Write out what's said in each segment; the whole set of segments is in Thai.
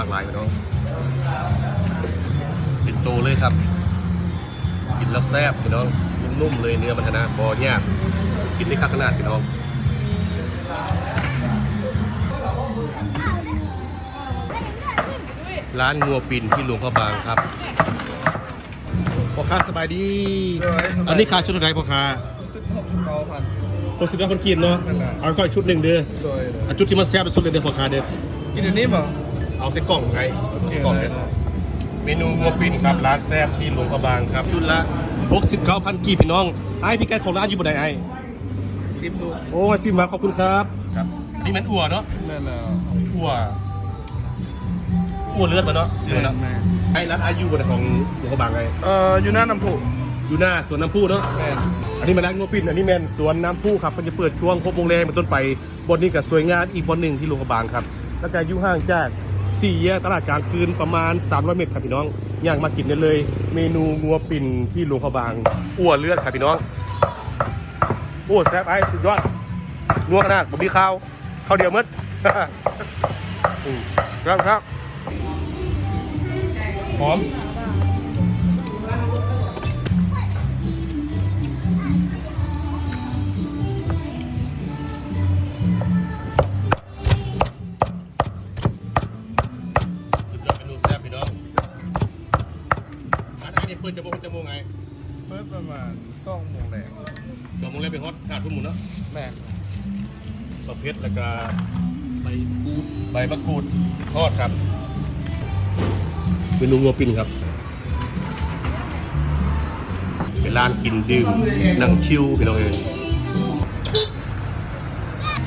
ข้างหลายพี่น้องเป็นโตเลยครับ กินแล้วแซ่บพี่น้องนุ่มๆเลยเนื้อมันนะบอยากกินได้ข้างขนาดพี่น้องร้านงัวปินที่หลวงพระบางครับพ่อค้าสบายดี อันนี้ขายชุดอะไรพ่อค้าเก้าพันหกสิบคนกินเนาะ เอาค่อยชุดหนึ่งเด้อโดยอันชุดที่มันแซ่บที่สุดเลยเด้อพ่อค้าเด้อ กินอันนี้เปล่า เอาใส่กล่องไงใส่กล่องเนี่ยเมนูงัวปินครับร้านแซ่บที่หลวงพระบางครับชุดละ69,000กีบพี่น้องไอ้พี่แกของร้านอยู่บนไหนไอ้สิบลูกโอ้ยซิมมาขอบคุณครับครับนี่มันอั่วเนาะนั่นแหละอั่วอั่วเลือดมาเนาะเลือดเนาะแม่ไอ้ร้านอายุบนไหนของหลวงพระบางไงเอ่ออยู่หน้าน้ำพุอยู่หน้าสวนน้ำพุเนาะแม่อันนี้มาแล้วงัวปินอันนี้แมนสวนน้ำพุครับมันจะเปิดช่วงครบวงแรงเป็นต้นไปบนนี้กับสวยงามอีกบนหนึ่งที่หลวงพระบางครับแล้วก็อยู่ห่างจาก สี่แยกตลาดกลางคืนประมาณ 300 เมตรครับพี่น้องย่างมากินได้เลย เมนูงัวปิ่นที่หลวงพระบางอ้วเลือดครับพี่น้องโอ้แซ่บไอ้สุดยอดนัวขนาดบะหมี่ข้าวข้าวเดียวมืดครับครับหอม ดจะโมงจะโมงไงเมื่อประมาณสองโมงแรงสองโมงแล้วไปฮอตขาดทุ่มหมุนเนาะแม่สะเพ็ดแล้วก็ใบกูดใบมะกรูดทอดครับเมนูงัวปิ้นครับ เป็นร้านกินดื่มนั่งชิวพี่น้องเอง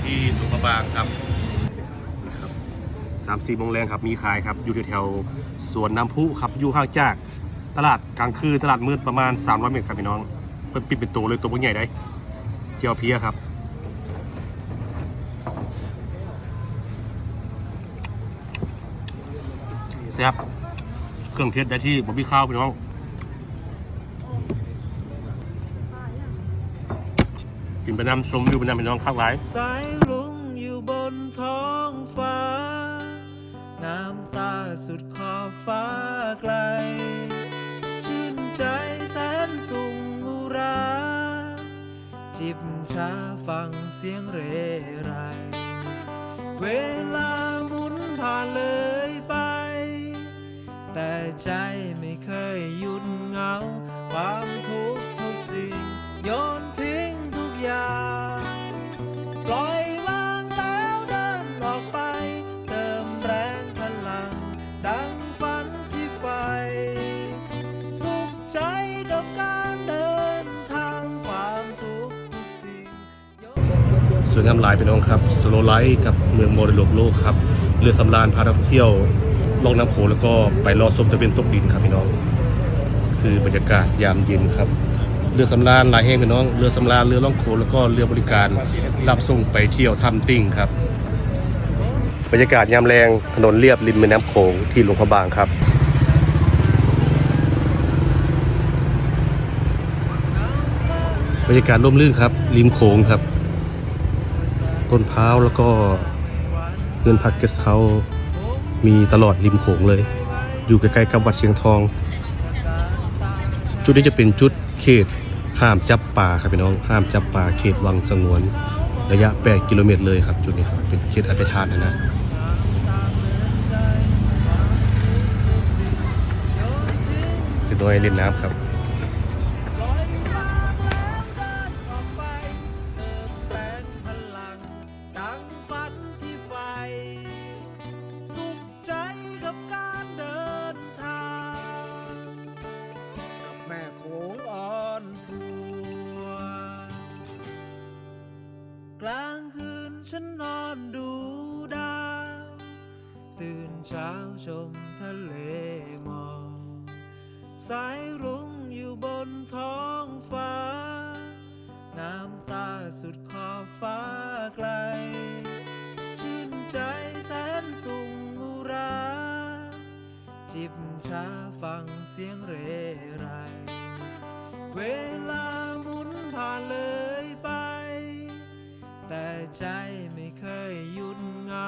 ที่หลวงพระบางครับสามสี่โมงแรงครับ มีขายครับ อยู่แถวๆสวนน้ำพุครับ อยู่ห่างจาก ตลาดกลางคืนตลาดมืดประมาณ 300 เมตรครับพี่น้องเป็นปิดเป็นตัวเลยตัวพวกใหญ่ได้เที่ยวเพียครับแซ่บเครื่องเทศได้ที่บอบบี้ข้าวพี่น้องกินไปน้ำชมวิวไปน้ำพี่น้องข้างหลายสายรุ้งอยู่บนท้องฟ้า น้ำตาสุดขอบฟ้าไกล จิบชาฟังเสียงเรไร เวลาหมุนผ่านเลยไป แต่ใจไม่เคยหยุดเหงา ความทุกข์ สวยงามหลายพี่น้องครับสโลไลท์กับเมืองโมเดลโลกครับเรือสำราญพานักท่องเที่ยวล่องน้ำโขงแล้วก็ไปรอชมตะเวนตกดินครับพี่น้อง คือบรรยากาศยามเย็นครับเรือสำราญหลายแห่งพี่น้องเรือสำราญเรือล่องโขงแล้วก็เรือบริการรับส่งไปเที่ยวถ้ำติ้งครับบรรยากาศยามแรงถนนเรียบริมแม่น้ำโขงที่หลวงพระบางครับบรรยากาศร่มรื่นครับริมโขงครับ ต้นพร้าวแล้วก็เงินพักเกสเฮามีตลอดริมโขงเลย อยู่ใกล้ๆกับวัดเชียงทอง จุดนี้จะเป็นจุดเขตห้ามจับป่าครับพี่น้องห้ามจับป่าเขตวังสงวน ระยะ 8 กิโลเมตรเลยครับจุดนี้ครับเป็นเขตอภิธาตนะนะเป็นน้อยเล่นน้ำครับ ฉันนอนดูดาว ตื่นเช้าชมทะเลหมอกสายรุ้งอยู่บนท้องฟ้า น้ำตาสุดขอบฟ้าไกล ชื่นใจแสนสุงอุรา จิบชาฟังเสียงเรไร เวลาหมุนผ่านเลย แต่ใจไม่เคยหยุดเงา